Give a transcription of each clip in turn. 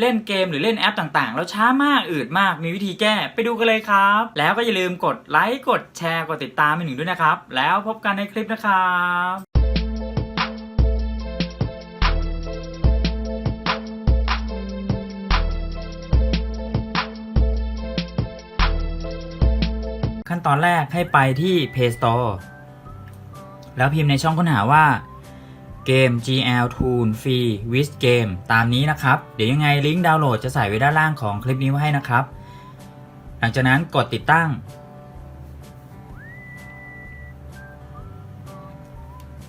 เล่นเกมหรือเล่นแอปต่างๆ แล้วช้ามากอืดมากมีวิธีแก้ไปดูกันเลยครับ แล้วก็อย่าลืมกดไลค์กดแชร์กดติดตามไปหนึ่งด้วยนะครับ แล้วพบกันในคลิปนะครับขั้นตอนแรกให้ไปที่ Play Store แล้วพิมพ์ในช่องค้นหาว่า เกม GL Tune Free with Game ตามนี้นะครับ เดี๋ยวยังไงลิงก์ดาวน์โหลดจะใส่ไว้ด้านล่างของคลิปนี้ไว้ให้นะครับ หลังจากนั้นกดติดตั้ง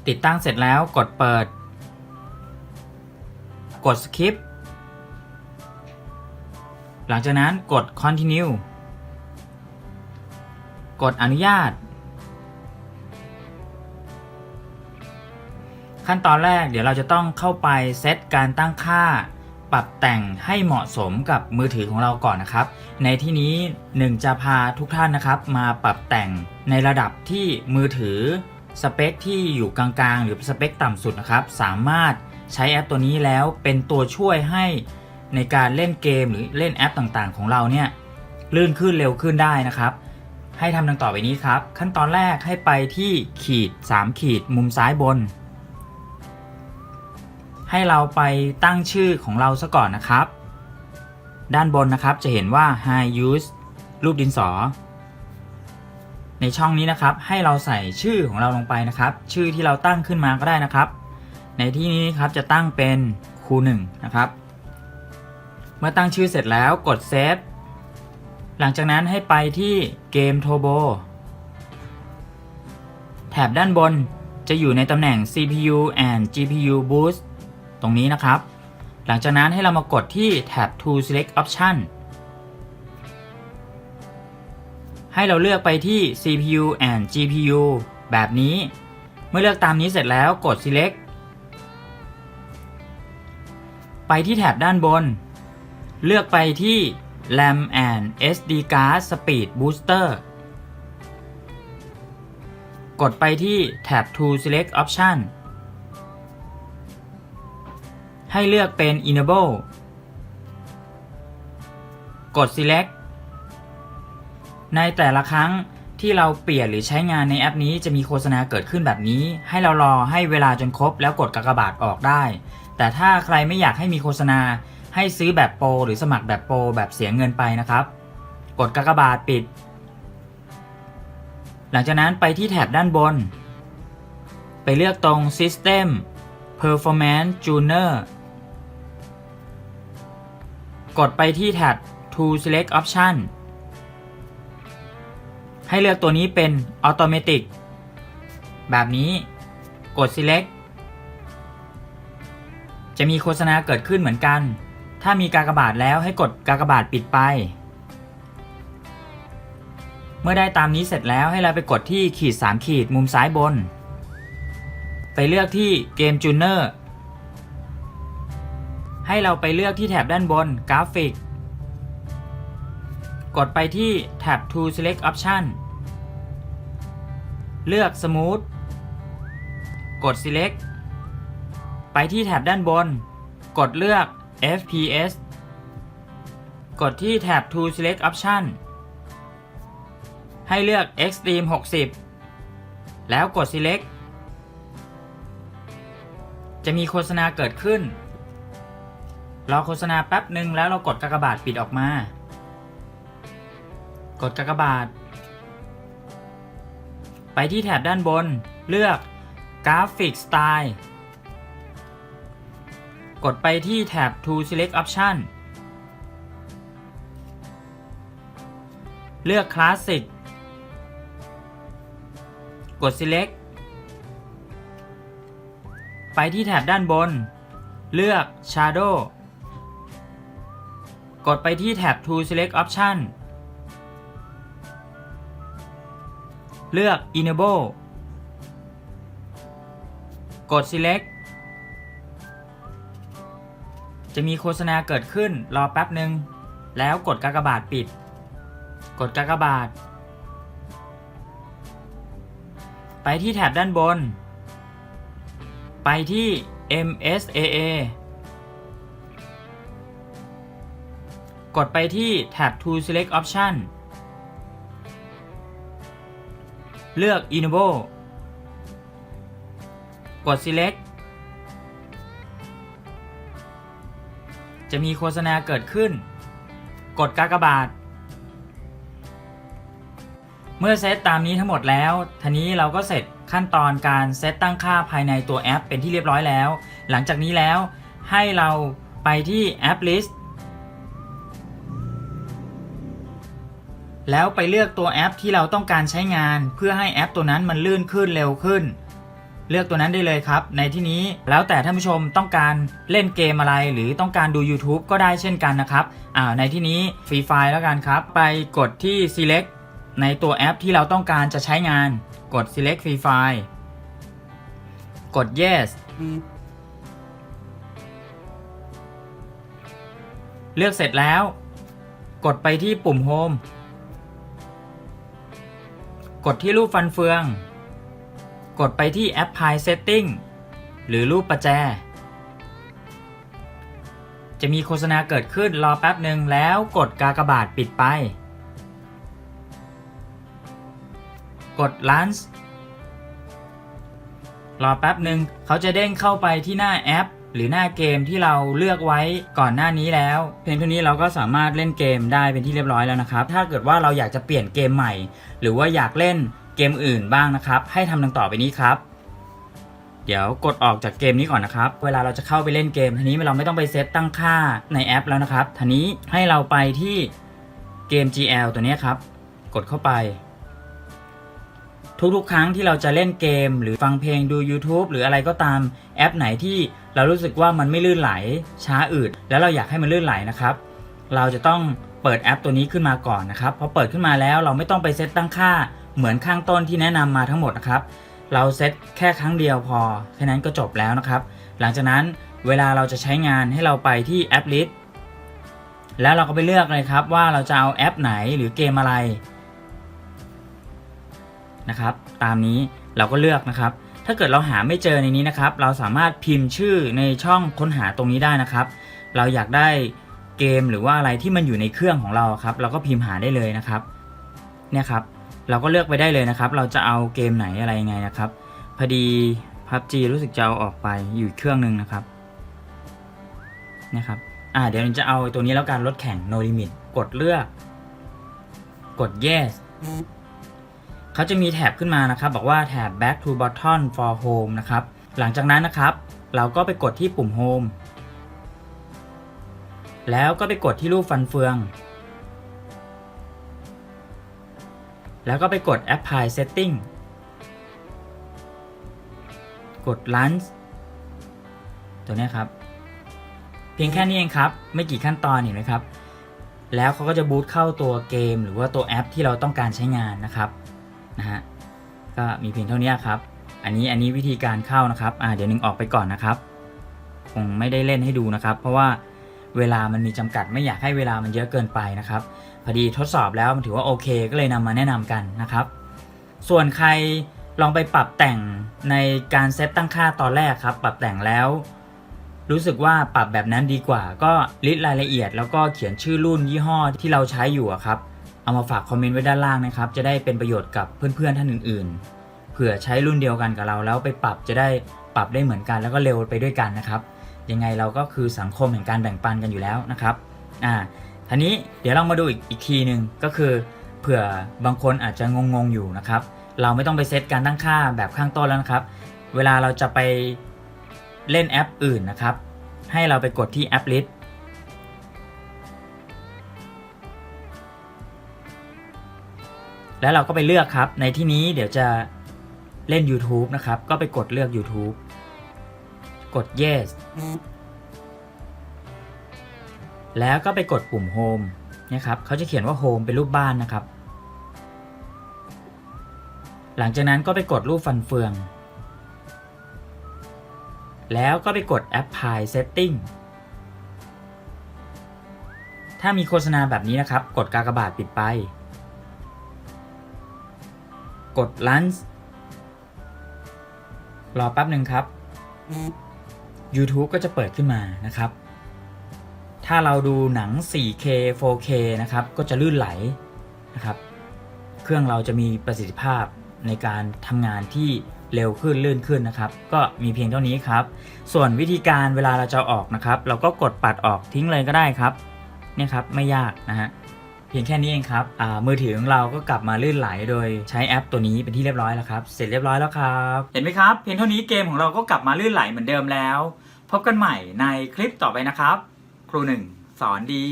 ติดตั้งเสร็จแล้วกดเปิด กด skip หลังจากนั้นกด continue กดอนุญาต ขั้นตอนแรกเดี๋ยวเราจะต้องเข้าไปเซตการตั้งค่า ปรับแต่งให้เหมาะสมกับมือถือของเราก่อนนะครับ ในที่นี้หนึ่งจะพาทุกท่านนะครับ มาปรับแต่งในระดับที่มือถือสเปคที่อยู่กลางๆ หรือสเปคต่ำสุดนะครับ สามารถใช้แอปตัวนี้แล้วเป็นตัวช่วยให้ในการเล่นเกมหรือเล่นแอปต่างๆ ของเราเนี่ยลื่นขึ้นเร็วขึ้นได้นะครับ ให้ทำดังต่อไปนี้ครับ ขั้นตอนแรกให้ไปที่ขีด 3 ขีดมุมซ้ายบน ให้เราไปตั้งชื่อของเราซะก่อนนะครับ ด้านบนนะครับจะเห็นว่า High Use รูปดินสอ ในช่องนี้นะครับให้เราใส่ชื่อของเราลงไปนะครับ ชื่อที่เราตั้งขึ้นมาก็ได้นะครับ ในที่นี้ครับจะตั้งเป็นครู1นะครับ เมื่อตั้งชื่อเสร็จแล้วกดเซฟหลังจากนั้นให้ไปที่เกมโทโบแถบด้านบนจะอยู่ในตำแหน่ง CPU and GPU Boost ตรงนี้นะครับ หลังจากนั้นให้เรามากดที่แท็บ To Select Option ให้เราเลือกไปที่ CPU and GPU แบบนี้ เมื่อเลือกตามนี้เสร็จแล้วกด Select ไปที่แถบด้านบน เลือกไปที่ RAM and SD card Speed Booster กดไปที่แท็บ To Select Option ให้เลือกเป็น Enable กด Select ในแต่ละครั้งที่เราเปลี่ยนหรือใช้งานในแอปนี้จะมีโฆษณาเกิดขึ้นแบบนี้ ให้เรารอให้เวลาจนครบแล้วกดกากบาทออกได้ แต่ถ้าใครไม่อยากให้มีโฆษณา ให้ซื้อแบบโปรหรือสมัครแบบโปรแบบเสียเงินไปนะครับ กดกากบาทปิด หลังจากนั้นไปที่แถบด้านบน ไปเลือกตรง System Performance Tuner กดไปที่แท็บ To Select Option ให้เลือกตัวนี้เป็น Automatic แบบนี้กด Select จะมีโฆษณาเกิดขึ้นเหมือนกัน ถ้ามีกากบาทแล้วให้กดกากบาทปิดไป เมื่อได้ตามนี้เสร็จแล้วให้เราไปกดที่ขีด 3 ขีดมุมซ้ายบน ไปเลือกที่เกมจูเนอร์ ให้เราไปเลือกที่แถบด้านบนกราฟิก กดไปที่แท็บ To Select Option เลือก Smooth กด Select ไปที่แถบด้านบน กดเลือก FPS กดที่แท็บ To Select Option ให้เลือก Extreme 60 แล้วกด Select จะมีโฆษณาเกิดขึ้น รอโฆษณาแป๊บหนึ่งแล้วเรากดกากบาทปิดออกมา กดกากบาท ไปที่แถบด้านบน เลือก Graphic Style กดไปที่แท็บ To Select Option เลือก Classic กด Select ไปที่แถบด้านบน เลือก Shadow กดไปที่แท็บ To Select Option เลือก Enable กด Select จะมีโฆษณาเกิดขึ้นรอแป๊บหนึ่งแล้วกดกากบาทปิด กดกากบาท ไปที่แถบด้านบน ไปที่ MSAA กดไปที่ Tab to Select Option เลือก Enable กด Select จะมีโฆษณาเกิดขึ้น กดกากบาท เมื่อเซตตามนี้ทั้งหมดแล้วทีนี้เราก็เสร็จขั้นตอนการเซตตั้งค่าภายในตัวแอปเป็นที่เรียบร้อยแล้ว หลังจากนี้แล้วให้เราไปที่แอป List แล้วไปเลือกตัวแอปที่เราต้องการใช้งาน เพื่อให้แอปตัวนั้นมันลื่นขึ้นเร็วขึ้น เลือกตัวนั้นได้เลยครับ ในที่นี้แล้วแต่ท่านผู้ชมต้องการเล่นเกมอะไร หรือต้องการดู YouTube ก็ได้เช่นกันนะครับอ่าในที่นี้ฟรีไฟล์แล้วกันครับ ไปกดที่ select ในตัวแอปที่เราต้องการจะใช้งาน กด select free file กด yes เลือกเสร็จแล้ว กดไปที่ปุ่ม home กดที่รูปฟันเฟือง กดไปที่ Apply Setting หรือรูปประแจ จะมีโฆษณาเกิดขึ้นรอแป๊บหนึ่งแล้วกดกากบาทปิดไป กด Launch รอแป๊บหนึ่งเขาจะเด้งเข้าไปที่หน้าแอป หรือหน้าเกมที่เราเลือกไว้ก่อนหน้านี้แล้ว เพียงเท่านี้เราก็สามารถเล่นเกมได้เป็นที่เรียบร้อยแล้วนะครับ ถ้าเกิดว่าเราอยากจะเปลี่ยนเกมใหม่ หรือว่าอยากเล่นเกมอื่นบ้างนะครับ ให้ทำดังต่อไปนี้ครับ เดี๋ยวกดออกจากเกมนี้ก่อนนะครับ เวลาเราจะเข้าไปเล่นเกมทีนี้เราไม่ต้องไปเซตตั้งค่าในแอปแล้วนะครับทีนี้ให้เราไปที่เกม GL ตัวนี้ครับ กดเข้าไป ทุกๆ ครั้งที่เราจะเล่นเกม หรือฟังเพลงดู YouTube หรืออะไรก็ตามแอปไหนที่เรารู้สึกว่ามันไม่ลื่นไหล ช้าอืดแล้วเราอยากให้มันลื่นไหลนะครับ เราจะต้องเปิดแอปตัวนี้ขึ้นมาก่อนนะครับพอเปิดขึ้นมาแล้วเราไม่ต้องไปเซตตั้งค่าเหมือนข้างต้นที่แนะนำมาทั้งหมดนะครับ เราเซตแค่ครั้งเดียวพอแค่นั้นก็จบแล้วนะครับ หลังจากนั้นเวลาเราจะใช้งานให้เราไปที่แอป List แล้วเราก็ไปเลือกเลยครับว่าเราจะเอาแอปไหนหรือเกมอะไร นะครับ ตามนี้เราก็เลือกนะครับ ถ้าเกิดเราหาไม่เจอในนี้นะครับ เราสามารถพิมพ์ชื่อในช่องค้นหาตรงนี้ได้นะครับ เราอยากได้เกมหรือว่าอะไรที่มันอยู่ในเครื่องของเราครับ เราก็พิมพ์หาได้เลยนะครับเนี่ยครับ เราก็เลือกไปได้เลยนะครับ เราจะเอาเกมไหนอะไรยังไงนะครับ พอดี PUBG รู้สึกจะเอาออกไปอยู่เครื่องหนึ่งนะครับนะครับอ่าเดี๋ยวจะเอาตัวนี้แล้วการรถแข่ง no limit กดเลือก กด yes เขาจะมีแท็บขึ้นมานะครับ บอกว่าแท็บ back to button for home นะครับ หลังจากนั้นนะครับ เราก็ไปกดที่ปุ่ม home แล้วก็ไปกดที่รูปฟันเฟือง แล้วก็ไปกด apply setting กด launch ตัวนี้ครับ เพียงแค่นี้เองครับ ไม่กี่ขั้นตอนเห็นไหมครับ แล้วเขาก็จะบูตเข้าตัวเกม หรือว่าตัวแอปที่เราต้องการใช้งานนะครับ นะฮะก็มีเพียงเท่านี้ครับ อันนี้อันนี้วิธีการเข้านะครับอ่าเดี๋ยวหนึ่งออกไปก่อนนะครับคงไม่ได้เล่นให้ดูนะครับ เพราะว่าเวลามันมีจำกัดไม่อยากให้เวลามันเยอะเกินไปนะครับพอดีทดสอบแล้วมันถือว่าโอเค ก็เลยนำมาแนะนำกันนะครับ ส่วนใครลองไปปรับแต่งในการเซตตั้งค่าตอนแรกครับ ปรับแต่งแล้ว รู้สึกว่าปรับแบบนั้นดีกว่า ก็ลิสต์รายละเอียด แล้วก็เขียนชื่อรุ่นยี่ห้อที่เราใช้อยู่ครับ เอามาฝากคอมเมนต์ไว้ด้านล่างนะครับ จะได้เป็นประโยชน์กับเพื่อนๆท่านอื่นๆ เผื่อใช้รุ่นเดียวกันกับเราแล้วไปปรับจะได้ปรับได้เหมือนกันแล้วก็เร็วไปด้วยกันนะครับ ยังไงเราก็คือสังคมแห่งการแบ่งปันกันอยู่แล้วนะครับ อ่าทีนี้เดี๋ยวเรามาดูอีกอีกทีหนึ่งก็คือเผื่อบางคนอาจจะงงๆอยู่นะครับ เราไม่ต้องไปเซตการตั้งค่าแบบข้างต้นแล้วนะครับ เวลาเราจะไปเล่นแอปอื่นนะครับ ให้เราไปกดที่แอป List แล้วเราก็ไปเลือกครับ ในที่นี้เดี๋ยวจะเล่น YouTube นะครับ ก็ไปกดเลือก YouTube กด yes แล้วก็ไปกดปุ่ม Home นะครับเขาจะเขียนว่า Home เป็นรูปบ้านนะครับ หลังจากนั้นก็ไปกดรูปฟันเฟือง แล้วก็ไปกด Apply Setting ถ้ามีโฆษณาแบบนี้นะครับ กดกากบาทปิดไป กด Lunch รอแป๊บหนึ่งครับ YouTube ก็จะเปิดขึ้นมานะครับ ถ้าเราดูหนัง 4K 4K นะครับ ก็จะลื่นไหลนะครับ เครื่องเราจะมีประสิทธิภาพในการทำงานที่เร็วขึ้นลื่นขึ้นนะครับ ก็มีเพียงเท่านี้ครับ ส่วนวิธีการเวลาเราจะอออกนะครับ เราก็กดปัดออกทิ้งเลยก็ได้ครับ เนี่ยครับไม่ยากนะฮะ เพียงแค่นี้เองครับอ่ามือถือของเราก็กลับมาลื่นไหลโดยใช้แอปตัวนี้เป็นที่เรียบร้อยแล้วครับ เสร็จเรียบร้อยแล้วครับ เห็นไหมครับ เพียงเท่านี้เกมของเราก็กลับมาลื่นไหลเหมือนเดิมแล้ว พบกันใหม่ในคลิปต่อไปนะครับ ครูหนึ่งสอนดี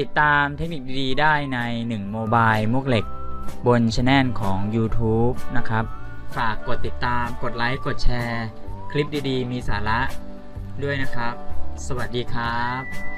ติดตามเทคนิคดีๆได้ใน1โมบายมุกเหล็ก บนช anel ของ YouTube นะครับ ฝากกดติดตาม กดไลค์ กดแชร์ คลิปดีๆ มีสาระด้วยนะครับ สวัสดีครับ